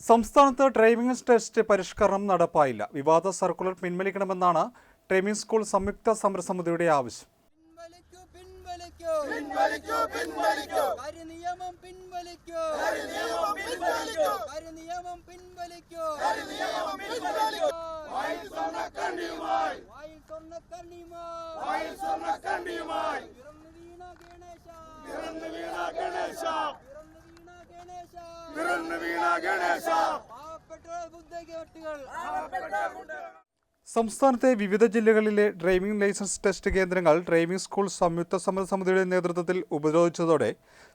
സംസ്ഥാനത്ത് driving test പരിഷ്കരണം നടപ്പായില്ല. വിവാദ സർക്കുലർ പിൻവലിക്കണമെന്നാണ് ഡ്രൈവിംഗ് സ്കൂൾ സംയുക്ത സമരസമിതിയുടെ ആവശ്യം. പിൻവലിക്കൂ പിൻവലിക്കൂ. ഗണേശ. സംസ്ഥാനത്തെ വിവിധ ജില്ലകളിലെ ഡ്രൈവിംഗ് ലൈസൻസ് ടെസ്റ്റ് കേന്ദ്രങ്ങൾ ഡ്രൈവിംഗ് സ്കൂൾ സംയുക്ത സമര സമിതിയുടെ നേതൃത്വത്തിൽ ഉപരോധിച്ചതോടെ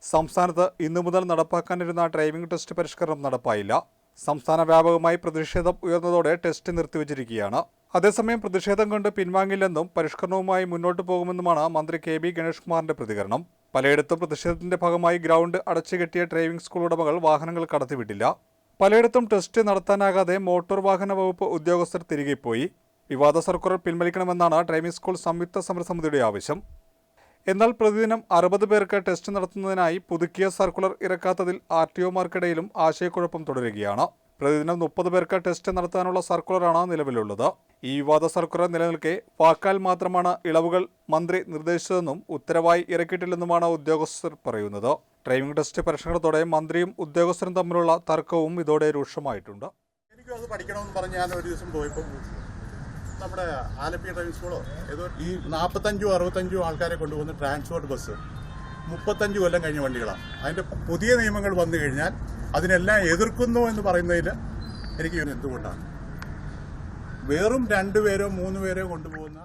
സംസ്ഥാനത്ത് ഇന്നു മുതൽ നടപ്പാക്കാനിരുന്ന ഡ്രൈവിംഗ് ടെസ്റ്റ് പരിഷ്കരണം നടപ്പായില്ല. സംസ്ഥാന വ്യാപകമായി പ്രതിഷേധം ഉയർന്നതോടെ ടെസ്റ്റ് നിർത്തിവച്ചിരിക്കുകയാണ്. അതേസമയം പ്രതിഷേധം കൊണ്ട് പിൻവാങ്ങില്ലെന്നും പരിഷ്കരണവുമായി മുന്നോട്ടു പോകുമെന്നുമാണ് മന്ത്രി കെ ബി ഗണേഷ് കുമാറിന്റെ പ്രതികരണം. പലയിടത്തും പ്രതിഷേധത്തിന്റെ ഭാഗമായി ഗ്രൗണ്ട് അടച്ചുകെട്ടിയ ഡ്രൈവിംഗ് സ്കൂൾ ഉടമകൾ വാഹനങ്ങൾ കടത്തിവിട്ടില്ല പലയിടത്തും ടെസ്റ്റ് നടത്താനാകാതെ മോട്ടോർ വാഹന വകുപ്പ് ഉദ്യോഗസ്ഥർ തിരികെ പോയി. വിവാദ സർക്കുലർ പിൻവലിക്കണമെന്നാണ് ഡ്രൈവിംഗ് സ്കൂൾ സംയുക്ത സമരസമിതിയുടെ ആവശ്യം. എന്നാൽ പ്രതിദിനം അറുപത് പേർക്ക് ടെസ്റ്റ് നടത്തുന്നതിനായി പുതുക്കിയ സർക്കുലർ ഇറക്കാത്തതിൽ ആർ ടി ഒമാർക്കിടയിലും ആശയക്കുഴപ്പം തുടരുകയാണ്. പ്രതിദിനം മുപ്പത് പേർക്ക് ടെസ്റ്റ് നടത്താനുള്ള സർക്കുലറാണ് നിലവിലുള്ളത്. ഈ വിവാദ സർക്കുലർ നിലനിൽക്കെ വാക്കാൽ മാത്രമാണ് ഇളവുകൾ മന്ത്രി നിർദ്ദേശിച്ചതെന്നും ഉത്തരവായി ഇറക്കിയിട്ടില്ലെന്നുമാണ് ഉദ്യോഗസ്ഥർ പറയുന്നത്. ഡ്രൈവിംഗ് ടെസ്റ്റ് പരിഷ്കരണത്തോടെ മന്ത്രിയും ഉദ്യോഗസ്ഥരും തമ്മിലുള്ള തർക്കവും ഇതോടെ രൂക്ഷമായിട്ടുണ്ട്. ഒരു ദിവസം നമ്മുടെ ആലപ്പി ഡ്രൈവിംഗ് സ്കൂളോ ഏതോ ഈ നാൽപ്പത്തഞ്ചോ അറുപത്തഞ്ചോ ആൾക്കാരെ കൊണ്ടുപോകുന്ന ട്രാൻസ്പോർട്ട് ബസ് മുപ്പത്തഞ്ച് കൊല്ലം കഴിഞ്ഞ വണ്ടികളാണ്. അതിന്റെ പുതിയ നിയമങ്ങൾ വന്നു കഴിഞ്ഞാൽ അതിനെല്ലാം എതിർക്കുന്നു എന്ന് പറയുന്നതിൽ എനിക്ക് എന്തുകൊണ്ടാണ്? വെറും രണ്ടുപേരോ മൂന്ന് പേരോ കൊണ്ടുപോകുന്ന